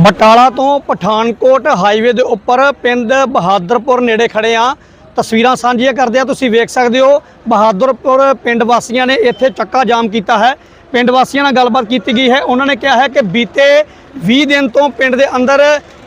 ਬਟਾਲਾ ਤੋਂ ਪਠਾਨਕੋਟ ਹਾਈਵੇ ਦੇ ਉੱਪਰ ਪਿੰਡ ਬਹਾਦਰਪੁਰ ਨੇੜੇ ਖੜੇ ਆ ਤਸਵੀਰਾਂ ਸਾਂਝੀਆਂ ਕਰਦੇ ਆ ਤੁਸੀਂ ਵੇਖ ਸਕਦੇ ਹੋ, ਬਹਾਦਰਪੁਰ ਪਿੰਡ ਵਾਸੀਆਂ ਨੇ ਇੱਥੇ ਚੱਕਾ ਜਾਮ ਕੀਤਾ ਹੈ। ਪਿੰਡ ਵਾਸੀਆਂ ਨਾਲ ਗੱਲਬਾਤ ਕੀਤੀ ਗਈ ਹੈ। ਉਹਨਾਂ ਨੇ ਕਿਹਾ ਹੈ ਕਿ ਬੀਤੇ 20 ਦਿਨ ਤੋਂ ਪਿੰਡ ਦੇ ਅੰਦਰ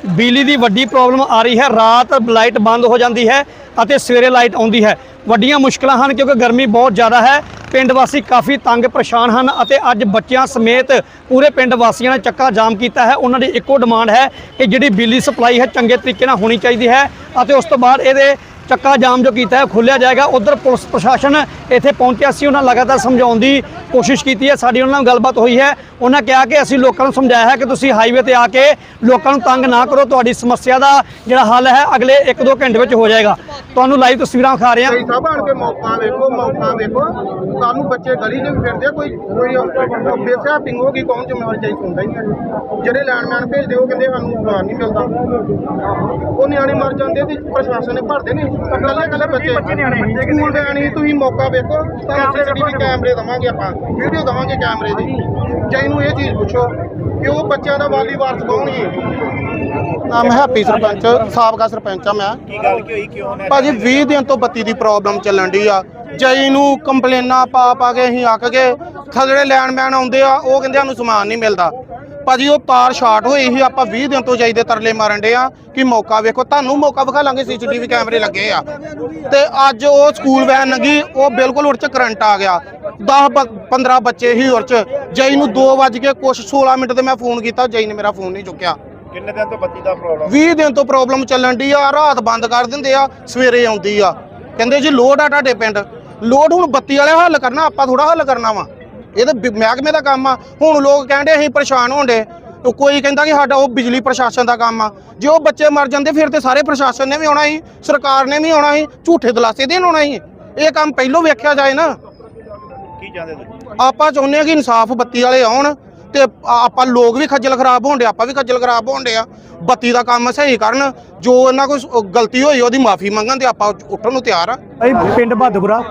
ਬਿਜਲੀ ਦੀ ਵੱਡੀ ਪ੍ਰੋਬਲਮ ਆ ਰਹੀ ਹੈ। ਰਾਤ ਲਾਈਟ ਬੰਦ ਹੋ ਜਾਂਦੀ ਹੈ ਅਤੇ ਸਵੇਰੇ ਲਾਈਟ ਆਉਂਦੀ ਹੈ। ਵੱਡੀਆਂ ਮੁਸ਼ਕਲਾਂ ਹਨ ਕਿਉਂਕਿ ਗਰਮੀ ਬਹੁਤ ਜ਼ਿਆਦਾ ਹੈ। ਪਿੰਡ ਵਾਸੀ ਕਾਫੀ ਤੰਗ ਪਰੇਸ਼ਾਨ ਹਨ ਅਤੇ ਅੱਜ ਬੱਚਿਆਂ ਸਮੇਤ ਪੂਰੇ ਪਿੰਡ ਵਾਸੀਆਂ ਨੇ ਚੱਕਾ ਜਾਮ ਕੀਤਾ ਹੈ। ਉਹਨਾਂ ਦੀ ਇੱਕੋ ਡਿਮਾਂਡ ਹੈ ਕਿ ਜਿਹੜੀ ਬਿਜਲੀ ਸਪਲਾਈ ਹੈ ਚੰਗੇ ਤਰੀਕੇ ਨਾਲ ਹੋਣੀ ਚਾਹੀਦੀ ਹੈ ਅਤੇ ਉਸ ਤੋਂ ਬਾਅਦ ਇਹਦੇ ਚੱਕਾ ਜਾਮ ਜੋ ਕੀਤਾ ਹੈ, ਖੋਲ੍ਹਿਆ ਜਾਏਗਾ। ਉਧਰ ਪੁਲਿਸ ਪ੍ਰਸ਼ਾਸਨ ਇੱਥੇ ਪਹੁੰਚਿਆ ਸੀ। ਉਹਨਾਂ ਲਗਾਤਾਰ ਸਮਝਾਉਣ ਦੀ ਕੋਸ਼ਿਸ਼ ਕੀਤੀ ਹੈ। ਸਾਡੀ ਉਹਨਾਂ ਨਾਲ ਗੱਲਬਾਤ ਹੋਈ ਹੈ। ਉਹਨਾਂ ਕਿਹਾ ਕਿ ਅਸੀਂ ਲੋਕਾਂ ਨੂੰ ਸਮਝਾਇਆ ਹੈ ਕਿ ਤੁਸੀਂ ਹਾਈਵੇ ਤੇ ਆ ਕੇ ਲੋਕਾਂ ਨੂੰ ਤੰਗ ਨਾ ਕਰੋ। ਤੁਹਾਡੀ ਸਮੱਸਿਆ ਦਾ ਜਿਹੜਾ ਹੱਲ ਹੈ, ਅਗਲੇ 1-2 ਘੰਟੇ ਵਿੱਚ ਹੋ ਜਾਏਗਾ। ਤੁਹਾਨੂੰ ਲਾਈਵ ਤਸਵੀਰਾਂ ਵਿਖਾ ਰਹੇ ਹਾਂ। ਕਈ ਸਾਹਿਬ ਆਣ ਕੇ ਮੌਕਾ ਵੇਖੋ ਮੌਕਾ ਵੇਖੋ। ਸਾਨੂੰ ਬੱਚੇ ਗਲੀ 'ਚ ਵੀ ਫਿਰਦੇ ਆ, ਕੋਈ ਕੋਈ ਬੇਸਿਆ ਪਿੰਗ ਹੋ ਗਈ ਕੌਣ ਜ਼ਿੰਮੇਵਾਰ ਚਾਹੀ ਸੁਣਦਾ ਹੀ ਨਹੀਂ। ਹੈ। ਜਿਹੜੇ ਲੈਂਡਮੈਨ ਭੇਜਦੇ ਉਹ ਕਹਿੰਦੇ ਸਾਨੂੰ ਸਮਾਨ ਨਹੀਂ ਮਿਲਦਾ। ਉਹ ਨਿਆਣੇ ਮਰ ਜਾਂਦੇ ਤੇ ਪ੍ਰਸ਼ਾਸਨ ਨੇ ਭਰਦੇ ਨੇ। ਇਕੱਲੇ ਇਕੱਲੇ ਬੱਚੇ। ਸਕੂਲ ਦੇ ਆਣੀ ਤੁਸੀਂ ਮੌਕਾ ਵੇਖੋ ਤੁਹਾਨੂੰ ਸੀਸੀਟੀਵੀ ਕੈਮਰੇ ਦਵਾਂਗੇ ਆਪਾਂ ਵੀਡੀਓ ਦਵਾਂਗੇ ਕੈਮਰੇ ਦੀ। ਚਾਹੀ ਨੂੰ ਇਹ ਚੀਜ਼ ਪੁੱਛੋ ਕਿ ਉਹ ਬੱਚਿਆਂ ਦਾ ਵਾਲੀ ਵਾਰਸ ਕੌਣ ਹੈ? ਨਾਮ ਹੈਪੀ ਸਰਪੰਚ ਸਾਬਕਾ ਸਰਪੰਚ ਆ ਮੈਂ। ਕੀ ਗੱਲ ਕੀ ਹੋਈ ਕਿਉਂ ਨਾ ਭਾਜੀ 20 ਦਿਨ ਤੋਂ ਬੱਤੀ ਦੀ ਪ੍ਰੋਬਲਮ ਚੱਲਣ ਦੀ ਆ। ਜਈ ਨੂੰ ਕੰਪਲੇਨਾਂ ਪਾ ਪਾ ਕੇ ਅਸੀਂ ਅੱਕ ਗਏ ਥੱਲੇ ਲੈਂਡਮੈਨ ਆਉਂਦੇ ਆ ਉਹ ਕਹਿੰਦੇ ਸਾਨੂੰ ਸਮਾਨ ਨਹੀਂ ਮਿਲਦਾ। ਭਾਜੀ ਉਹ ਤਾਰ ਸ਼ਾਰਟ ਹੋਈ ਸੀ ਆਪਾਂ 20 ਦਿਨ ਤੋਂ ਜਾਈ ਦੇ ਤਰਲੇ ਮਾਰਨ ਦੇ ਆ ਕਿ ਮੌਕਾ ਵੇਖੋ ਤੁਹਾਨੂੰ ਮੌਕਾ ਵਿਖਾ ਲਾਂਗੇ ਸੀਸੀਟੀਵੀ ਕੈਮਰੇ ਲੱਗੇ ਆ। ਤੇ ਅੱਜ ਉਹ ਸਕੂਲ ਵੈਨ ਲੰਗੀ ਉਹ ਬਿਲਕੁਲ ਉੜ ਚ ਕਰੰਟ ਆ ਗਿਆ। 10 15 ਬੱਚੇ ਹੀ ਉੜ ਚ। ਜਈ ਨੂੰ 2 ਵੱਜ ਕੇ ਕੁਛ 16 ਮਿੰਟ ਤੇ ਮੈਂ ਫੋਨ ਕੀਤਾ ਜਈ ਨੇ ਮੇਰਾ ਫੋਨ ਨਹੀਂ ਚੁੱਕਿਆ। ਕਿੰਨੇ ਦਿਨ ਤੋਂ ਬੱਤੀ ਦਾ ਪ੍ਰੋਬਲਮ 20 ਦਿਨ ਤੋਂ ਪ੍ਰੋਬਲਮ ਚੱਲਣ ਦੀ ਆ ਰਾਤ ਬੰਦ ਕਰ ਦਿੰਦੇ ਆ ਸਵੇਰੇ ਆਉਂਦੀ ਆ। ਕਹਿੰਦੇ ਜੀ ਲੋਡ ਆ ਤੁਹਾਡੇ ਪਿੰਡ। ਲੋਡ ਹੁਣ ਬੱਤੀ ਵਾਲੇ ਹੱਲ ਕਰਨਾ ਆਪਾਂ ਥੋੜਾ ਹੱਲ ਕਰਨਾ ਵਾ। ਇਹ ਤਾਂ ਮਹਿਕਮੇ ਦਾ ਕੰਮ ਆ। ਹੁਣ ਲੋਕ ਕਹਿੰਦੇ ਅਸੀਂ ਪਰੇਸ਼ਾਨ ਹੋਣਦੇ ਕੋਈ ਕਹਿੰਦਾ ਕਿ ਸਾਡਾ ਉਹ ਬਿਜਲੀ ਪ੍ਰਸ਼ਾਸਨ ਦਾ ਕੰਮ ਆ। ਜੇ ਉਹ ਬੱਚੇ ਮਰ ਜਾਂਦੇ ਫਿਰ ਤੇ ਸਾਰੇ ਪ੍ਰਸ਼ਾਸਨ ਨੇ ਵੀ ਆਉਣਾ ਸੀ ਸਰਕਾਰ ਨੇ ਵੀ ਆਉਣਾ ਸੀ ਝੂਠੇ ਦਲਾਸੇ ਦੇਣ ਆਉਣਾ ਸੀ। ਇਹ ਕੰਮ ਪਹਿਲੋਂ ਵੇਖਿਆ ਜਾਏ ਨਾ। ਕੀ ਜਾਂਦੇ ਤੁਸੀਂ? ਆਪਾਂ ਚਾਹੁੰਦੇ ਆ ਕਿ ਇਨਸਾਫ ਬੱਤੀ ਵਾਲੇ ਆਉਣ। ਤੇ ਆਪਾਂ ਲੋਕ ਵੀ ਖੱਜਲ ਖਰਾਬ ਹੋਣਦੇ ਆਪਾਂ ਵੀ ਖੱਜਲ ਖਰਾਬ ਹੋਣਦੇ ਆ। ਬੱਤੀ ਦਾ ਕੰਮ ਸਹੀ ਕਰਨ ਜੋ ਇਹਨਾਂ ਕੋਈ ਗਲਤੀ ਹੋਈ ਉਹਦੀ ਮਾਫੀ ਮੰਗਣ ਤੇ ਆਪਾਂ ਉੱਠਣ ਨੂੰ ਤਿਆਰ ਆ। ਅਸੀਂ ਪਿੰਡ ਬਹਾਦਰਪੁਰਾ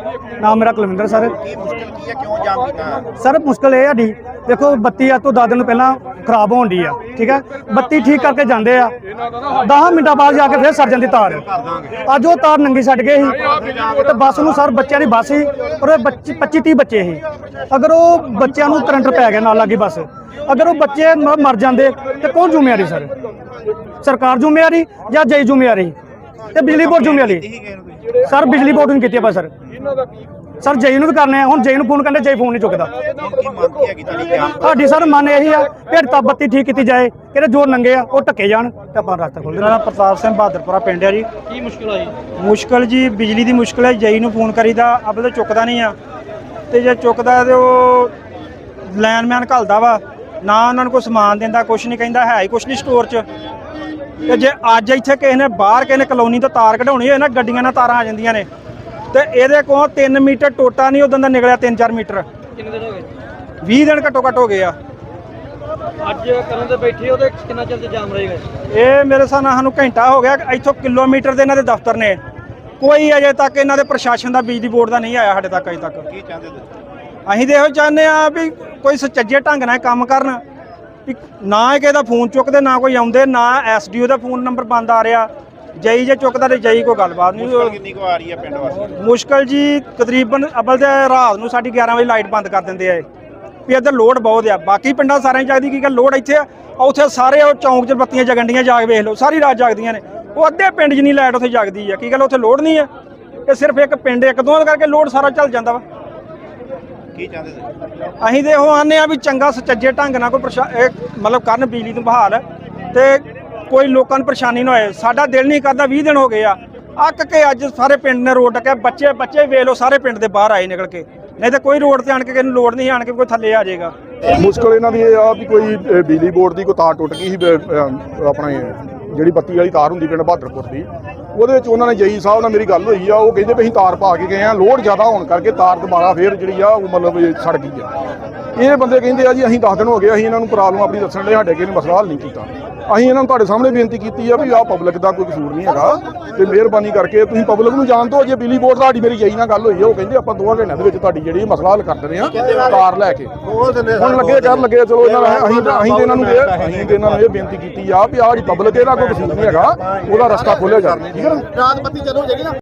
ਨਾਮ ਮੇਰਾ ਕੁਲਵਿੰਦਰ ਸਰ। ਕੀ ਮੁਸ਼ਕਲ ਕੀ ਹੈ? ਕਿਉਂ ਜਾਮ ਕੀਤਾ? ਸਰ ਮੁਸ਼ਕਲ ਇਹ ਆ ਦੀ ਦੇਖੋ, ਬੱਤੀ ਆ ਤੋਂ 10 ਦਿਨ ਪਹਿਲਾਂ ਖਰਾਬ ਹੋਣ ਦੀ ਆ, ਠੀਕ ਹੈ? ਬੱਤੀ ਠੀਕ ਕਰਕੇ ਜਾਂਦੇ ਆ। 10 ਮਿੰਟਾਂ ਬਾਅਦ ਜਾ ਕੇ ਫਿਰ ਸਰ ਜਾਂਦੀ ਤਾਰ। ਅੱਜ ਉਹ ਤਾਰ ਨੰਗੀ ਛੱਡ ਗਏ ਸੀ। ਤੇ ਬੱਸ ਨੂੰ ਸਰ, ਬੱਚਿਆਂ ਦੀ ਬੱਸ ਸੀ, ਔਰ 25 30 ਬੱਚੇ ਸੀ। ਅਗਰ ਉਹ ਬੱਚਿਆਂ ਨੂੰ ਕਰੰਟ ਪੈ ਗਿਆ ਨਾਲ ਲੱਗੀ ਬੱਸ, ਅਗਰ ਉਹ ਬੱਚੇ ਮ- ਮਰ ਜਾਂਦੇ, ਤੇ ਕੌਣ ਜ਼ਿੰਮੇਵਾਰੀ ਸਰ? ਸਰਕਾਰ ਜ਼ਿੰਮੇਵਾਰੀ ਜਾਂ ਜਈ ਜ਼ਿੰਮੇਵਾਰੀ? ਤੇ ਬਿਜਲੀ ਬੋਰਡ ਜ਼ਿੰਮੇਵਾਰੀ? ਇਹੀ ਸਰ, ਬਿਜਲੀ ਬੋਰਡ ਨੂੰ ਕੀਤੀ ਆਪਾਂ ਸਰ। ਸਰ ਜਈ ਨੂੰ ਵੀ ਕਰਨੇ ਆ ਹੁਣ ਜਈ ਨੂੰ ਫੋਨ ਕਰਦੇ ਜਈ ਫੋਨ ਨਹੀਂ ਚੁੱਕਦਾ। ਸਾਡੀ ਸਰ ਮਨ ਇਹੀ ਆ ਕਿ ਤਾਂ ਬੱਤੀ ਠੀਕ ਕੀਤੀ ਜਾਏ ਕਿਹੜੇ ਜੋ ਨੰਗੇ ਆ ਉਹ ਟੱਕੇ ਜਾਣ ਤੇ ਆਪਾਂ ਰਸਤਾ ਖੋਲ ਮੇਰਾ ਨਾਮ ਪ੍ਰਤਾਪ ਸਿੰਘ ਬਹਾਦਰਪੁਰਾ ਪਿੰਡ ਹੈ ਜੀ। ਕੀ ਮੁਸ਼ਕਿਲ ਆਈ ਮੁਸ਼ਕਲ ਜੀ ਬਿਜਲੀ ਦੀ ਮੁਸ਼ਕਲ ਹੈ ਜਈ ਨੂੰ ਫੋਨ ਕਰੀਦਾ ਅਬਲ ਤਾਂ ਚੁੱਕਦਾ ਨਹੀਂ ਆ। ਤੇ ਜੇ ਚੁੱਕਦਾ ਤੇ ਉਹ ਲੈਨਮੈਨ ਘਲਦਾ ਵਾ ਨਾ ਉਹਨਾਂ ਨੂੰ ਕੋਈ ਸਮਾਨ ਦਿੰਦਾ ਕੁਛ ਨਹੀਂ ਕਹਿੰਦਾ ਹੈ ਹੀ ਕੁਛ ਨਹੀਂ ਸਟੋਰ 'ਚ। ਤੇ ਜੇ ਅੱਜ ਇੱਥੇ ਕਿਸੇ ਨੇ ਬਾਹਰ ਕਿਸੇ ਨੇ ਕਲੋਨੀ ਤੋਂ ਤਾਰ ਕਢਾਉਣੀ ਹੋਏ ਨਾ ਗੱਡੀਆਂ ਨਾਲ ਤਾਰਾਂ ਆ ਜਾਂਦੀਆਂ ਨੇ ਤੇ ਇਹਦੇ ਕੋਲ 3 ਮੀਟਰ ਟੋਟਾ ਨਹੀਂ ਉਦੋਂ ਦਾ ਨਿਕਲਿਆ 3-4 ਮੀਟਰ। ਕਿੰਨੇ ਦਿਨ ਹੋ ਗਏ? 20 ਦਿਨ ਘੱਟੋ ਘੱਟ ਹੋ ਗਏ ਆ। ਅੱਜ ਕਰਨ ਦੇ ਬੈਠੇ ਉਹਦੇ ਕਿੰਨਾ ਚਿਰ ਤੇ ਜਾਮ ਰਹੇਗਾ? ਇਹ ਮੇਰੇ ਹਿਸਾਬ ਨਾਲ ਸਾਨੂੰ ਘੰਟਾ ਹੋ ਗਿਆ ਇੱਥੋਂ ਕਿਲੋਮੀਟਰ ਦੇ ਇਹਨਾਂ ਦੇ ਦਫ਼ਤਰ ਨੇ। ਕੋਈ ਅਜੇ ਤੱਕ ਇਹਨਾਂ ਦੇ ਪ੍ਰਸ਼ਾਸਨ ਦਾ ਬਿਜਲੀ ਬੋਰਡ ਦਾ ਨਹੀਂ ਆਇਆ ਸਾਡੇ ਤੱਕ ਅਜੇ ਤੱਕ। ਕੀ ਚਾਹੁੰਦੇ ਤੁਸੀਂ? ਅਸੀਂ ਤੇ ਇਹੋ ਚਾਹੁੰਦੇ ਆ ਵੀ ਕੋਈ ਸੁਚੱਜੇ ਢੰਗ ਨਾਲ ਕੰਮ ਕਰਨ। ਵੀ ਨਾ ਕਿਸੇ ਦਾ ਫੋਨ ਚੁੱਕਦੇ ਨਾ ਕੋਈ ਆਉਂਦੇ ਨਾ ਐਸਡੀਓ ਦਾ ਫੋਨ ਨੰਬਰ ਬੰਦ ਆ ਰਿਹਾ। ਜਈ ਜੇ ਚੁੱਕਦਾ ਤੇ ਜਈ ਕੋਈ ਗੱਲਬਾਤ ਮੁਸ਼ਕਲ ਨਹੀਂ ਕਿੰਨੀ ਕੁ ਆ ਰਹੀ ਹੈ ਪਿੰਡ ਵਾਸੀ ਮੁਸ਼ਕਲ ਜੀ ਤਕਰੀਬਨ ਅਬਲ ਤੇ ਰਾਤ ਨੂੰ ਸਾਡੀ 11 ਵਜੇ ਲਾਈਟ ਬੰਦ ਕਰ ਦਿੰਦੇ ਆ ਇਹ। ਵੀ ਇੱਧਰ ਲੋਡ ਬਹੁਤ ਆ। ਬਾਕੀ ਪਿੰਡਾਂ ਸਾਰਿਆਂ 'ਚ ਜਗਦੀ ਕੀ ਗੱਲ ਲੋਡ ਇੱਥੇ ਆ। ਉੱਥੇ ਸਾਰੇ ਉਹ ਚੌਂਕ 'ਚ ਬੱਤੀਆਂ ਜਗੰਡੀਆਂ ਜਾਗ ਵੇਖ ਲਓ ਸਾਰੀ ਰਾਤ ਜਗਦੀਆਂ ਨੇ। ਉਹ ਅੱਧੇ ਪਿੰਡ 'ਚ ਨਹੀਂ ਲਾਈਟ ਉੱਥੇ ਜਗਦੀ ਆ। ਕੀ ਗੱਲ ਉੱਥੇ ਲੋਡ ਨਹੀਂ ਆ? ਇਹ ਸਿਰਫ ਇੱਕ ਪਿੰਡ ਇੱਕ ਦੋ ਕਰਕੇ ਲੋਡ ਸਾਰਾ ਚੱਲ ਜਾਂਦਾ ਵਾ। ਕੀ ਚਾਹੁੰਦੇ ਤੁਸੀਂ? ਅਸੀਂ ਇਹੋ ਆਨੇ ਆ ਵੀ ਚੰਗਾ ਸੁਚੱਜੇ ਢੰਗ ਨਾਲ ਕੋਈ ਪ੍ਰਸ਼ਾ- ਇਹ ਮਤਲਬ ਕਰਨ ਬਿਜਲੀ ਨੂੰ ਬਹਾਲ। ਤੇ ਕੋਈ ਲੋਕਾਂ ਨੂੰ ਪਰੇਸ਼ਾਨੀ ਨਾ ਹੋਏ। ਸਾਡਾ ਦਿਲ ਨਹੀਂ ਕਰਦਾ 20 ਦਿਨ ਹੋ ਗਏ ਆ। ਅੱਕ ਕੇ ਅੱਜ ਸਾਰੇ ਪਿੰਡ ਨੇ ਰੋਡ ਟੱਕਿਆ। ਬੱਚੇ ਬੱਚੇ ਵੇਖ ਲਓ ਸਾਰੇ ਪਿੰਡ ਦੇ ਬਾਹਰ ਆਏ ਨਿਕਲ ਕੇ। ਨਹੀਂ ਤਾਂ ਕੋਈ ਰੋਡ ਤੇ ਆਣ ਕੇ ਕਿਸੇ ਨੂੰ ਲੋੜ ਨਹੀਂ ਆਣ ਕੇ ਕੋਈ ਥੱਲੇ ਆ ਜਾਏਗਾ। ਮੁਸ਼ਕਲ ਇਹਨਾਂ ਦੀ ਇਹ ਆ ਵੀ ਕੋਈ ਅ, ਬਿਜਲੀ ਬੋਰਡ ਦੀ ਕੋਈ ਤਾਰ ਟੁੱਟ ਗਈ ਸੀ ਬ- ਅ, ਆਪਣਾ ਜਿਹੜੀ ਬੱਤੀ ਵਾਲੀ ਤਾਰ ਹੁੰਦੀ ਪਿੰਡ ਬਹਾਦਰਪੁਰ ਦੀ। ਉਹਦੇ ਵਿੱਚ ਉਹਨਾਂ ਨੇ ਜਈ ਸਾਹਿਬ ਨਾਲ ਮੇਰੀ ਗੱਲ ਹੋਈ ਆ ਉਹ ਕਹਿੰਦੇ ਵੀ ਅਸੀਂ ਤਾਰ ਪਾ ਕੇ ਗਏ ਆ ਲੋਡ ਜ਼ਿਆਦਾ ਹੋਣ ਕਰਕੇ ਤਾਰ ਦੁਬਾਰਾ ਫੇਰ ਜਿਹੜੀ ਆ ਉਹ ਮਤਲਬ ਇਹ ਸੜ ਗਈ ਆ। ਇਹ ਬੰਦੇ ਕਹਿੰਦੇ ਆ ਜੀ ਅਸੀਂ 10 ਦਿਨ ਹੋ ਗਏ ਅਸੀਂ ਇਹਨਾਂ ਨੂੰ ਪ੍ਰੋਬਲਮ ਆਪਣੀ ਦੱਸਣ ਲਈ ਸਾਡੇ ਕਿਸੇ ਨੇ ਮਸਲਾ ਹੱਲ ਨਹੀਂ ਕੀਤਾ। ਅਸੀਂ ਇਹਨਾਂ ਨੂੰ ਤੁਹਾਡੇ ਸਾਹਮਣੇ ਬੇਨਤੀ ਕੀਤੀ ਆ ਵੀ ਆਹ ਪਬਲਿਕ ਦਾ ਕੋਈ ਕਸੂਰ ਨਹੀਂ ਹੈਗਾ ਤੇ ਮਿਹਰਬਾਨੀ ਕਰਕੇ ਤੁਸੀਂ ਪਬਲਿਕ ਨੂੰ ਜਾਣ ਦਿਓ, ਜੇ ਬਿਜਲੀ ਬੋਰਡ ਤੁਹਾਡੀ ਮੇਰੀ ਜਈ ਨਾਲ ਗੱਲ ਹੋਈ ਆ, ਉਹ ਕਹਿੰਦੇ ਆਪਾਂ ਦੋਵਾਂ ਘੰਟਿਆਂ ਦੇ ਵਿੱਚ ਤੁਹਾਡੀ ਜਿਹੜੀ ਮਸਲਾ ਹੱਲ ਕਰ ਦਿੰਦੇ ਆ ਕਾਰ ਲੈ ਕੇ। ਹੁਣ ਲੱਗੇ ਕਰ ਲੱਗੇ, ਚਲੋ ਇਹਨਾਂ ਨੇ ਅਸੀਂ ਤਾਂ- ਅਸੀਂ ਤੇ ਇਹਨਾਂ ਨੂੰ ਇਹ ਅਸੀਂ ਤੇ ਇਹਨਾਂ ਨੂੰ ਇਹ ਬੇਨਤੀ ਕੀਤੀ ਆ ਵੀ ਆਹ ਜਿਹੜੀ ਪਬਲਿਕ ਇਹਦਾ ਕੋਈ ਕਸੂਰ ਨਹੀਂ ਹੈਗਾ, ਉਹਦਾ ਰਸਤਾ ਖੋਲਿਆ ਜਾਵੇ। ਠੀਕ ਹੈ ਨਾ? ਰਾਤ ਬੱਤੀ ਚੱਲੂ ਜਾਏਗੀ ਨਾ।